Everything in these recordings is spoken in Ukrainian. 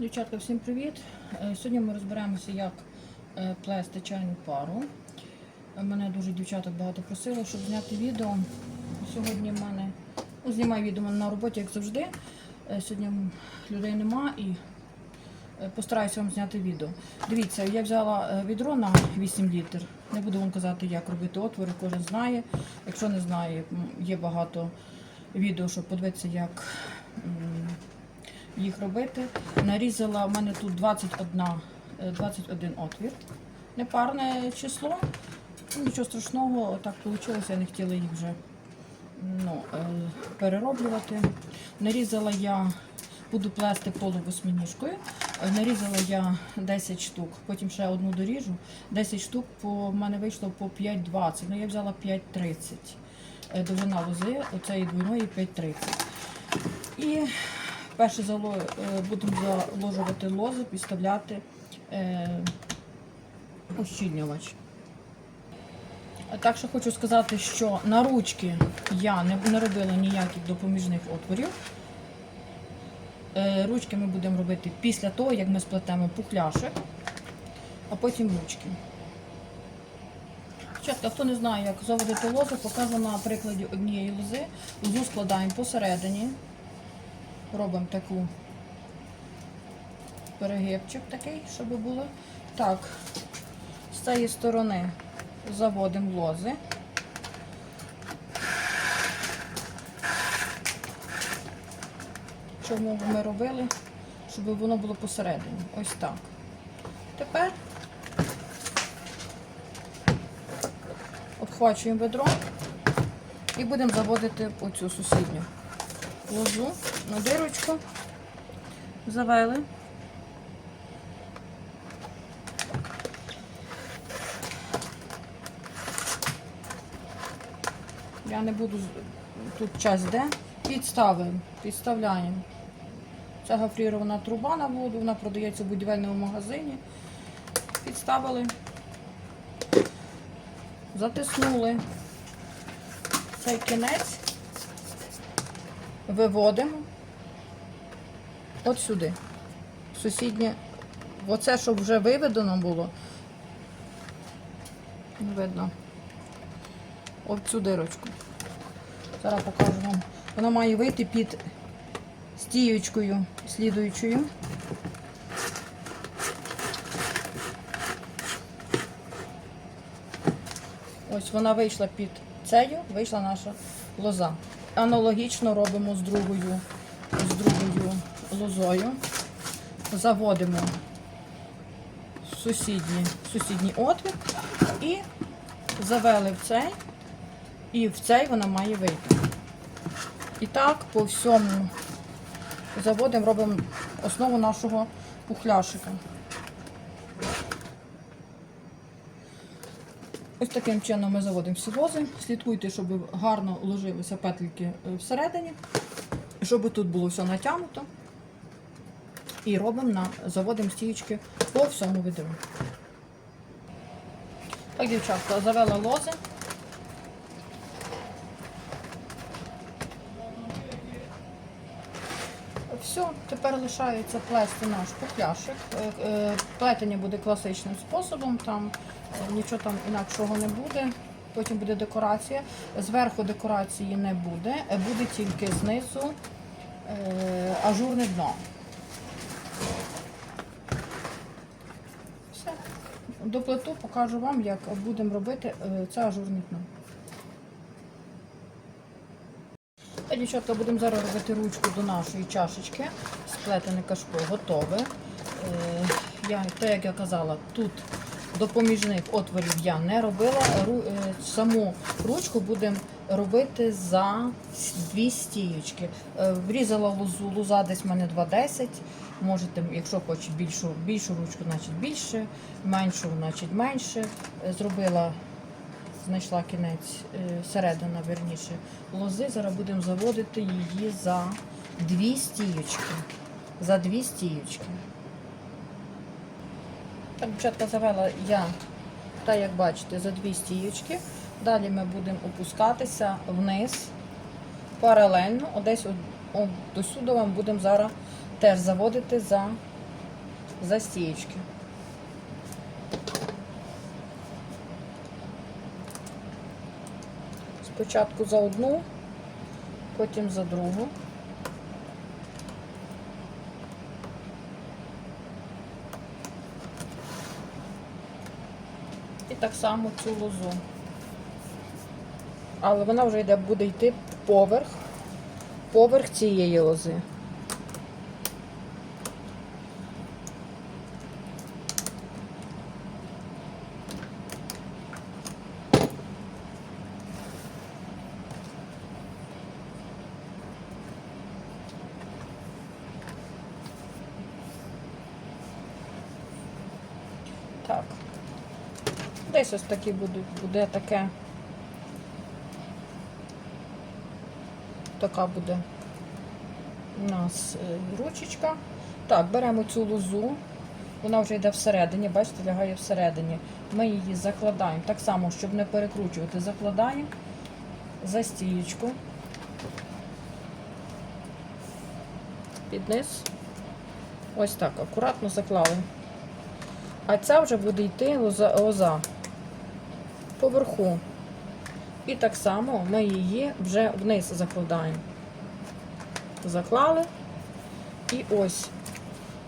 Дівчатка, всім привіт! Е, Сьогодні ми розберемося, як е, плести чайну пару. Мене дуже дівчата багато просили, щоб зняти відео. Сьогодні в мене ну, знімаю відео на роботі, як завжди. Е, Сьогодні людей нема і постараюся вам зняти відео. Дивіться, я взяла відро на 8 літр. Не буду вам казати, як робити отвори, кожен знає. Якщо не знає, є багато відео, щоб подивитися, як. Їх робити. Нарізала в мене тут 21, е, 21 отвір. Непарне число. Ну, Нічого страшного, так вийшло, я не хотіла їх вже ну, е, перероблювати. Нарізала я, буду плести полувосьминіжкою. Е, Нарізала я 10 штук, потім ще одну доріжу. 10 штук по, в мене вийшло по 5,20, ну я взяла 5,30. Е, Довжина лози, оцеї двойної 5,30. І перше е, будемо заложувати лозу, підставляти е, ущільнювач. Так що хочу сказати, що на ручки я не, робила ніяких допоміжних отворів. Е, ручки ми будемо робити після того, як ми сплетемо пухляшик, а потім ручки. Спочатку, хто не знає, як заводити лозу, покажу на прикладі однієї лози. Лозу складаємо посередині. Робимо таку перегибчик такий, щоб було. Так, з цієї сторони заводимо лози. Чому ми робили? Щоб воно було посередині. Ось так. Тепер обхвачуємо ведро і будемо заводити оцю сусідню лозу на дирочку. Завели. Я не буду тут час де. Підставимо, підставляємо. Це гофрірована труба на воду, вона продається в будівельному магазині. Підставили, затиснули цей кінець, виводимо от сюди. Сусіднє, оце, щоб вже виведено було, видно. От цю дирочку. Зараз покажу вам. Вона має вийти під стіючкою слідуючою. Ось вона вийшла під цею, вийшла наша лоза. Аналогічно робимо з другою, з другою лозою. Заводимо в сусідній, отвір і завели в цей, і в цей вона має вийти. І так по всьому заводимо, робимо основу нашого пухляшика. Ось таким чином ми заводимо всі лози. Слідкуйте, щоб гарно ложилися петлики е, всередині, щоб тут було все натягнуто. І робимо на заводимо стіючки по всьому відео. Так, дівчатка, завела лози. Все, тепер лишається плести наш пухляшик. Е, е, Плетення буде класичним способом, там е, нічого там інакшого не буде. Потім буде декорація. Зверху декорації не буде, буде тільки знизу ажурне дно. Все. До плиту покажу вам, як будемо робити е, це ажурне дно. А, дівчатка, будемо зараз робити ручку до нашої чашечки. Сплетене кашпо готове. Е, я, те, як я казала, тут допоміжних отворів я не робила. Е, саму ручку будемо робити за дві стіючки. Е, врізала лозу, лоза десь в мене 2,10. Можете, якщо хочете більшу, більшу ручку, значить більше, меншу, значить менше. Е, Зробила знайшла кінець е, середина, верніше, лози. Зараз будемо заводити її за дві стіючки. За дві стіючки. Так, дівчатка, завела я, так як бачите, за дві стіючки. Далі ми будемо опускатися вниз паралельно. Десь до сюди вам будемо зараз теж заводити за застієчки. Спочатку за одну, потім за другу. І так само цю лозу. Але вона вже йде, буде йти поверх, поверх цієї лози. Так. Десь ось такі будуть, буде таке. Така буде у нас е, ручечка. Так, беремо цю лозу. Вона вже йде всередині, бачите, лягає всередині. Ми її закладаємо. Так само, щоб не перекручувати, закладаємо за стієчку. Під низ. Ось так, акуратно заклали. А ця вже буде йти лоза, лоза поверху. І так само ми її вже вниз закладаємо. Заклали. І ось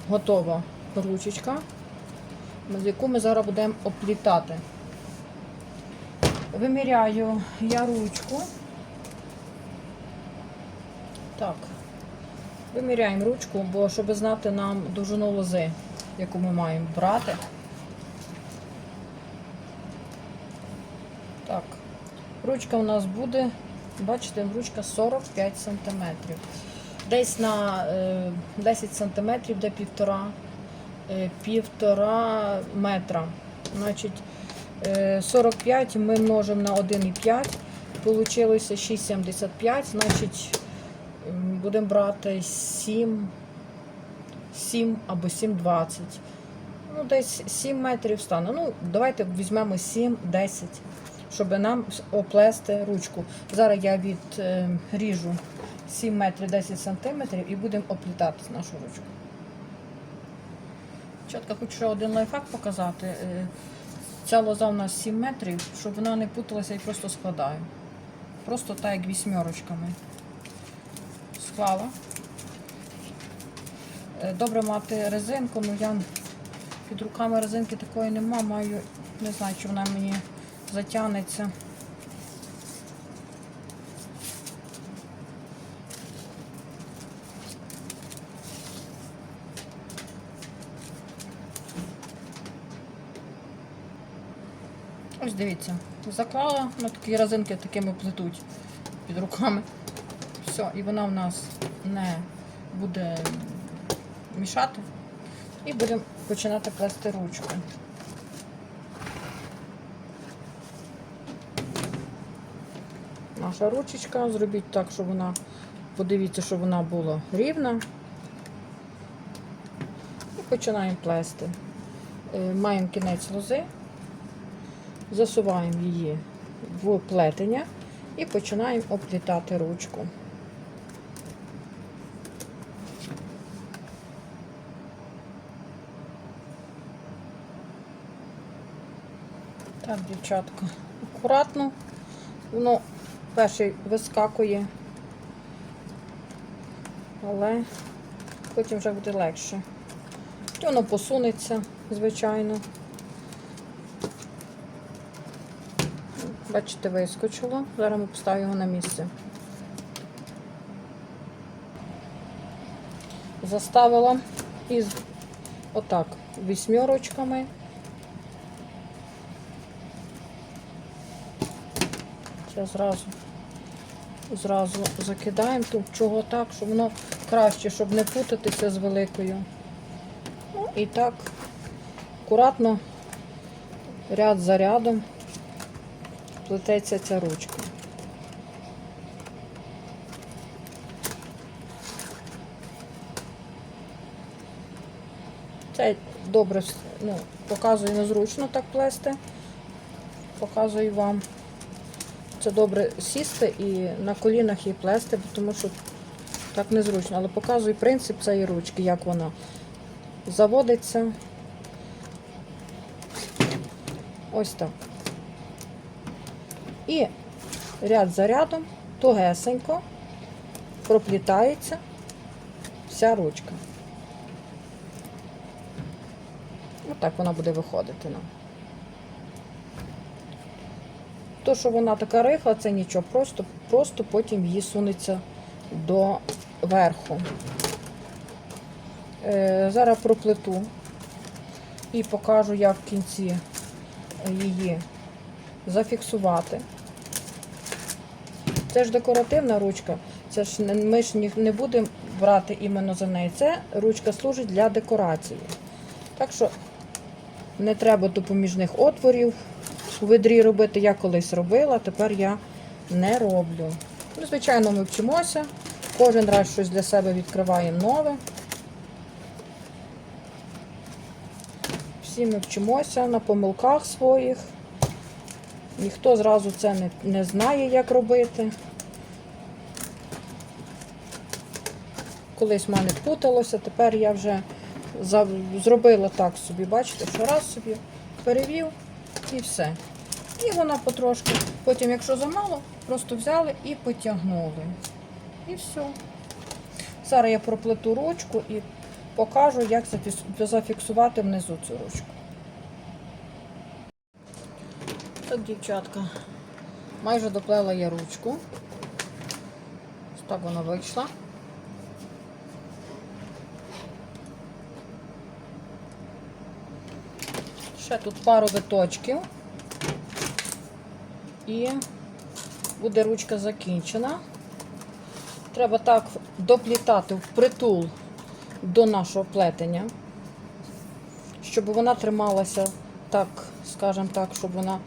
готова ручечка, з яку ми зараз будемо оплітати. Виміряю я ручку. Так. Виміряємо ручку, бо щоб знати нам довжину лози, яку ми маємо брати. Так, ручка у нас буде, бачите, ручка 45 см. Десь на е, 10 см, де півтора, е, півтора метра. Значить, е, 45 ми множимо на 1,5, Получилося 6,75, значить будемо брати 7, 7 або 7,20. Ну, десь 7 метрів стане. Ну, давайте візьмемо 7-10, щоб нам оплести ручку. Зараз я відріжу 7 метрів 10 сантиметрів і будемо оплітати нашу ручку. Чітко хочу ще один лайфхак показати. Е, Ця лоза у нас 7 метрів, щоб вона не путалася і просто складаю. Просто так, як вісьмерочками. Склала. Е, Добре мати резинку, ну я під руками резинки такої нема, маю, не знаю, чи вона мені затягнеться. Ось дивіться, заклала, ну такі резинки такими плетуть під руками. Все, і вона в нас не буде мішати. І будемо починати плести ручку. Наша ручечка, зробіть так, щоб вона, подивіться, щоб вона була рівна. І починаємо плести. Е, Маємо кінець лози, засуваємо її в плетення і починаємо оплітати ручку. Так, дівчатка, акуратно. Воно перший вискакує, але потім вже буде легше. І воно посунеться, звичайно. Бачите, вискочило. Зараз ми поставимо його на місце. Заставила із отак вісьмерочками. Це зразу, зразу закидаємо тут чого так, щоб воно краще, щоб не путатися з великою. Ну і так, акуратно, ряд за рядом плететься ця ручка. Це добре ну, показую незручно так плести. Показую вам. Це добре сісти і на колінах її плести, тому що так незручно. Але показую принцип цієї ручки, як вона. заводиться ось так. І ряд за рядом тугесенько проплітається вся ручка. Отак вона буде виходити нам. То, що вона така рихла, це нічого, просто, просто потім її сунеться до верху. Е, зараз проплету і покажу, як в кінці її зафіксувати. Це ж декоративна ручка. Це ж ми ж не будемо брати іменно за неї. Це ручка служить для декорації. Так що не треба допоміжних отворів у ведрі робити. Я колись робила, тепер я не роблю. Ну, звичайно, ми вчимося. Кожен раз щось для себе відкриваємо нове. Всі ми вчимося на помилках своїх. Ніхто зразу це не, не знає, як робити. Колись в мене путалося, тепер я вже зробила так собі, бачите, що раз собі перевів і все. І вона потрошки. Потім, якщо замало, просто взяли і потягнули. І все. Зараз я проплету ручку і покажу, як зафіксувати внизу цю ручку. Так, дівчатка, майже доплела я ручку. Ось так вона вийшла. Ще тут пару виточків. І буде ручка закінчена. Треба так доплітати впритул до нашого плетення, щоб вона трималася так, скажімо так, щоб вона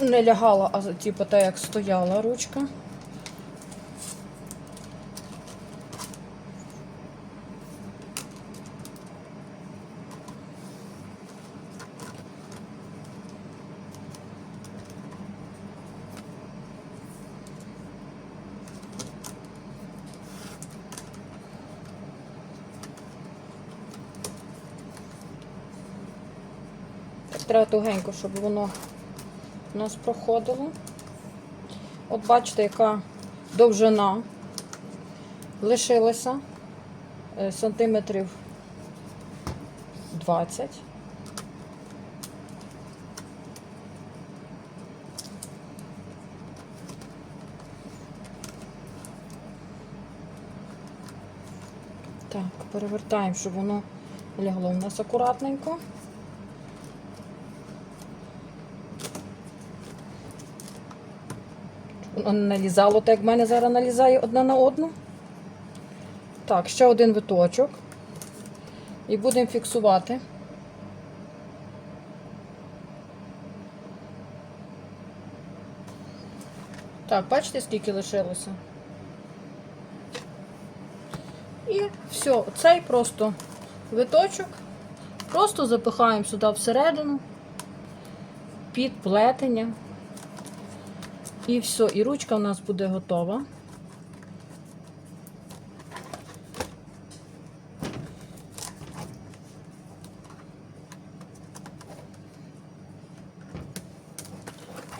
не лягала, а типу так, як стояла ручка. Тугенько, щоб воно у нас проходило. От бачите, яка довжина лишилася е, сантиметрів 20. Так, перевертаємо, щоб воно лягло у нас акуратненько. Воно не налізало, так як в мене зараз налізає одна на одну. Так, ще один виточок. І будемо фіксувати. Так, бачите, скільки лишилося? І все, цей просто виточок. Просто запихаємо сюди всередину під плетення. І все, і ручка у нас буде готова.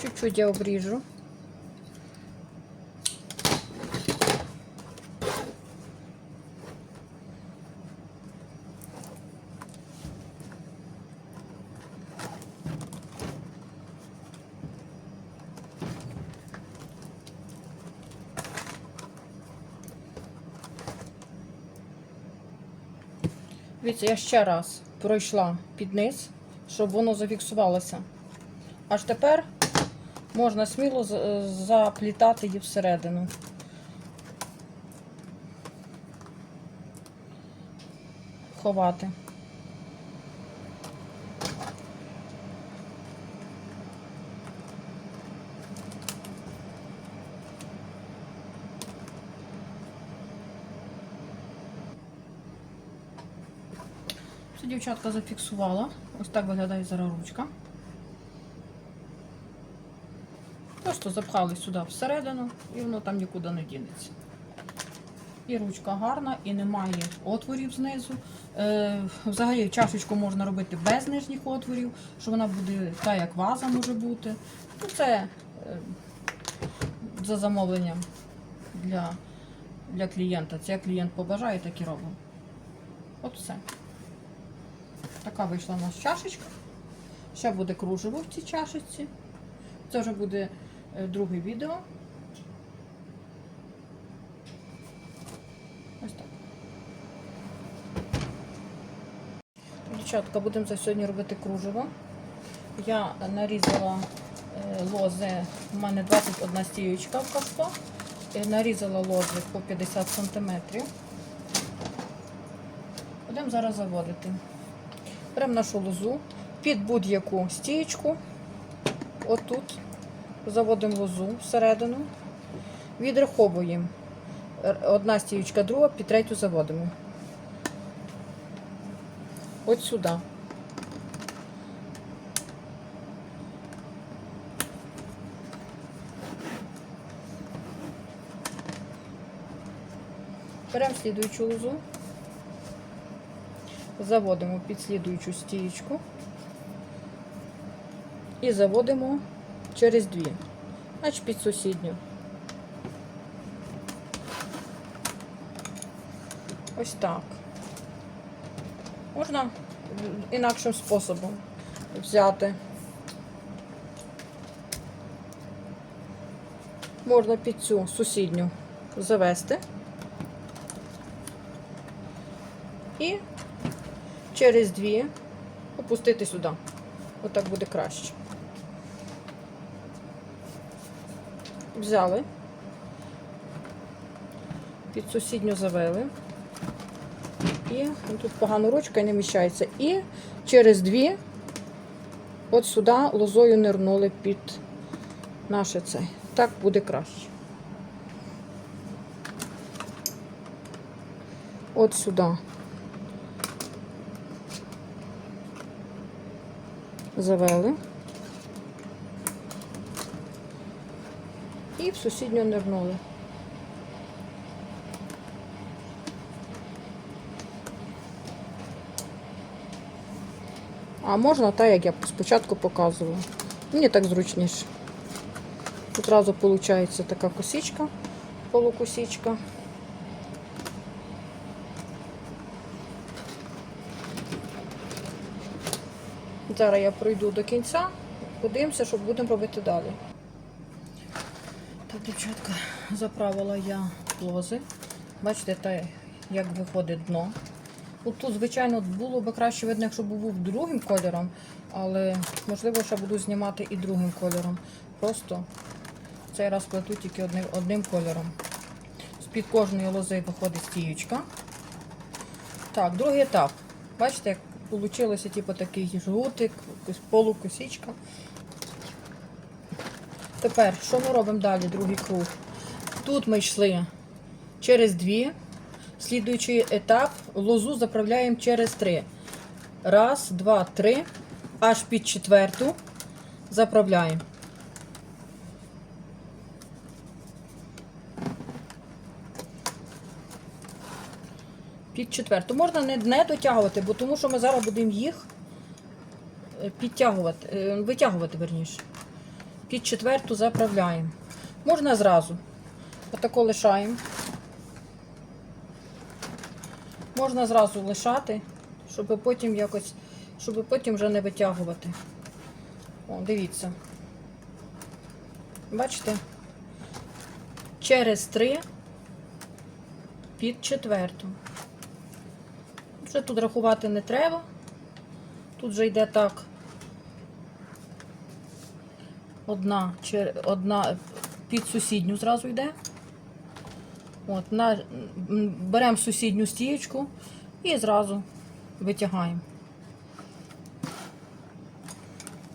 Чуть-чуть я обріжу. Дивіться, я ще раз пройшла під низ, щоб воно зафіксувалося. Аж тепер можна сміло заплітати її всередину. Ховати. Дівчатка зафіксувала. Ось так виглядає зараз ручка. Просто запхали сюди всередину і воно там нікуди не дінеться. І ручка гарна, і немає отворів знизу. Е, взагалі чашечку можна робити без нижніх отворів, що вона буде та як ваза може бути. Ну, це е, за замовленням для, для клієнта. Це як клієнт побажає, так і робимо. От все. Така вийшла у нас чашечка. Ще буде кружево в цій чашечці. Це вже буде е, друге відео. Ось так. Дівчатка, будемо за сьогодні робити кружево. Я нарізала е, лози, у мене 21 стіючка в кашпо. Е, Нарізала лози по 50 см. Будемо зараз заводити. Беремо нашу лозу під будь-яку стієчку. Отут заводимо лозу всередину, відраховуємо. Одна стіючка, друга, під третю заводимо. От сюди. Беремо слідуючу лозу, заводимо під слідуючу стієчку і заводимо через дві, значить під сусідню. Ось так. Можна інакшим способом взяти. Можна під цю сусідню завести. І через дві опустити сюди. Отак буде краще. Взяли, під сусідню завели. І ну, тут погано ручка і не вміщається. І через дві от сюди лозою нирнули під наше це. Так буде краще. От сюди. Завели. І в сусідню нирнули. А можна так, як я спочатку показувала. Мені так зручніше. Тут Одразу виходить така косичка, полукосичка. Зараз я пройду до кінця, подивимося, що будемо робити далі. Так, дівчатка, заправила я лози. Бачите, та, як виходить дно. От тут, звичайно, було б краще видно, якщо був другим кольором, але можливо, ще буду знімати і другим кольором. Просто цей раз плету тільки одним, одним кольором. З-під кожної лози виходить стіючка. Так, другий етап. Бачите, як вийшло типу, такий жгутик, полукосічка. Тепер, що ми робимо далі, другий круг? Тут ми йшли через дві. Слідуючий етап лозу заправляємо через три. Раз, два, три. Аж під четверту заправляємо. Під четверту. Можна не, не дотягувати, бо тому що ми зараз будемо їх е, підтягувати, е, витягувати верніше. Під четверту заправляємо. Можна зразу. Отако лишаємо. Можна зразу лишати, щоб потім якось, щоб потім вже не витягувати. О, дивіться. Бачите? Через три під четверту. Вже тут рахувати не треба. Тут вже йде так. Одна, одна під сусідню зразу йде. От, на, беремо сусідню стієчку і зразу витягаємо.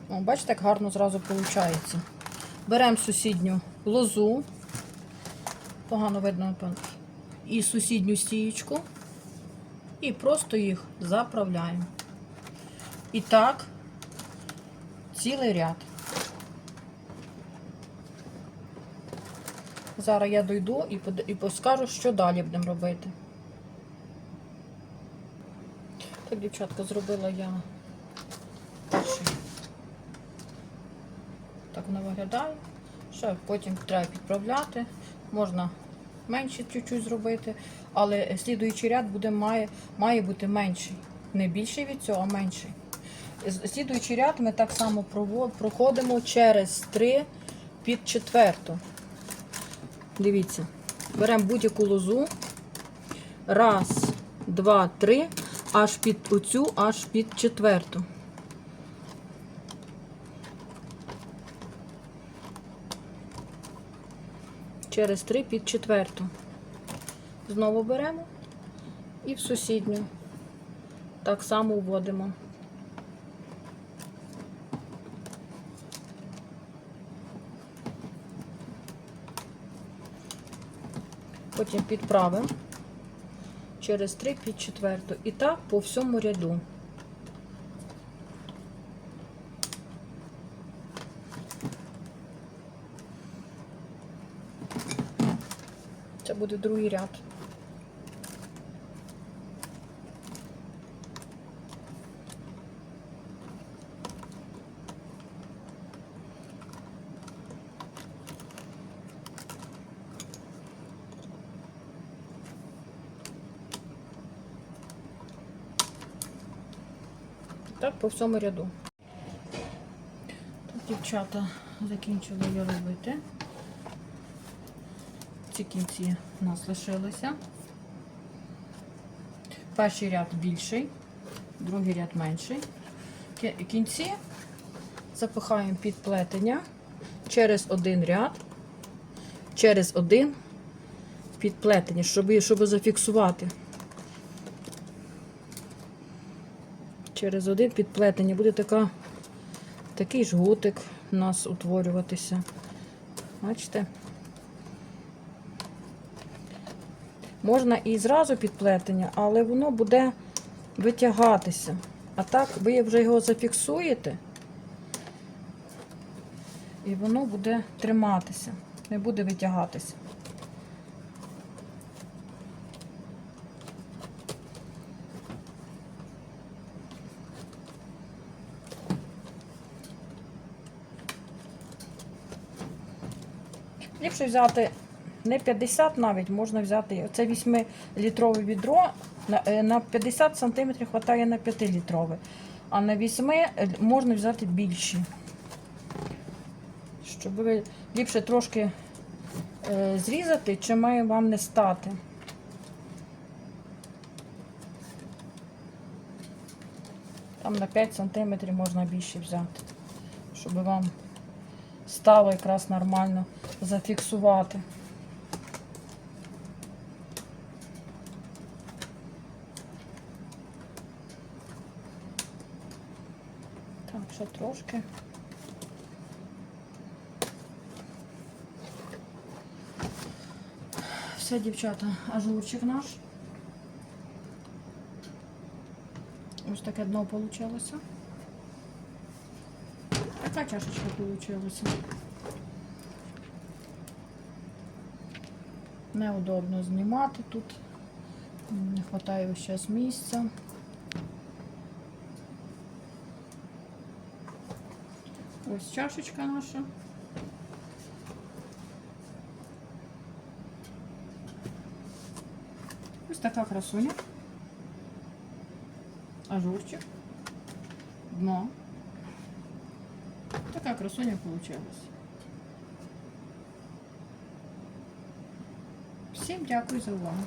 О, бачите, як гарно зразу виходить. Беремо сусідню лозу, погано видно, напевно, і сусідню стієчку, і просто їх заправляємо. І так, цілий ряд. Зараз я дойду і, поскажу, що далі будемо робити. Так, дівчатка, зробила я перший. Так воно виглядає. Ще потім треба підправляти. Можна менше чуть-чуть зробити, але слідуючий ряд буде, має, має бути менший. Не більший від цього, а менший. Слідуючий ряд ми так само проходимо через три під четверту. Дивіться, беремо будь-яку лозу. Раз, два, три, аж під оцю, аж під четверту. Через три під четверту. Знову беремо і в сусідню. Так само вводимо. Потім підправимо через 3 під четверту. І так по всьому ряду. Це буде другий ряд. Так, по всьому ряду. Тут дівчата закінчили я робити. Ці кінці у нас лишилися. Перший ряд більший, другий ряд менший. Кінці запихаємо під плетення через один ряд, через один під плетення, щоб, щоб зафіксувати. Через один підплетення буде така, такий жгутик у нас утворюватися. Бачите? Можна і зразу підплетення, але воно буде витягатися. А так ви вже його зафіксуєте, і воно буде триматися, не буде витягатися. Ліпше взяти не 50 навіть, можна взяти. Це 8-літрове відро. На, е, 50 см вистачає на 5-літрове. А на 8 е, можна взяти більші. Щоб ви ліпше трошки е, зрізати, чи має вам не стати. Там на 5 см можна більше взяти, щоб вам стало якраз нормально зафіксувати. Так, ще трошки. Все, дівчата, ажурчик наш. Ось таке дно вийшло. Така чашечка вийшла. Неудобно знімати тут. Не вистачає зараз місця. Ось чашечка наша. Ось така красуня. Ажурчик. Дно. Красуня получилась. Всім дякую за увагу.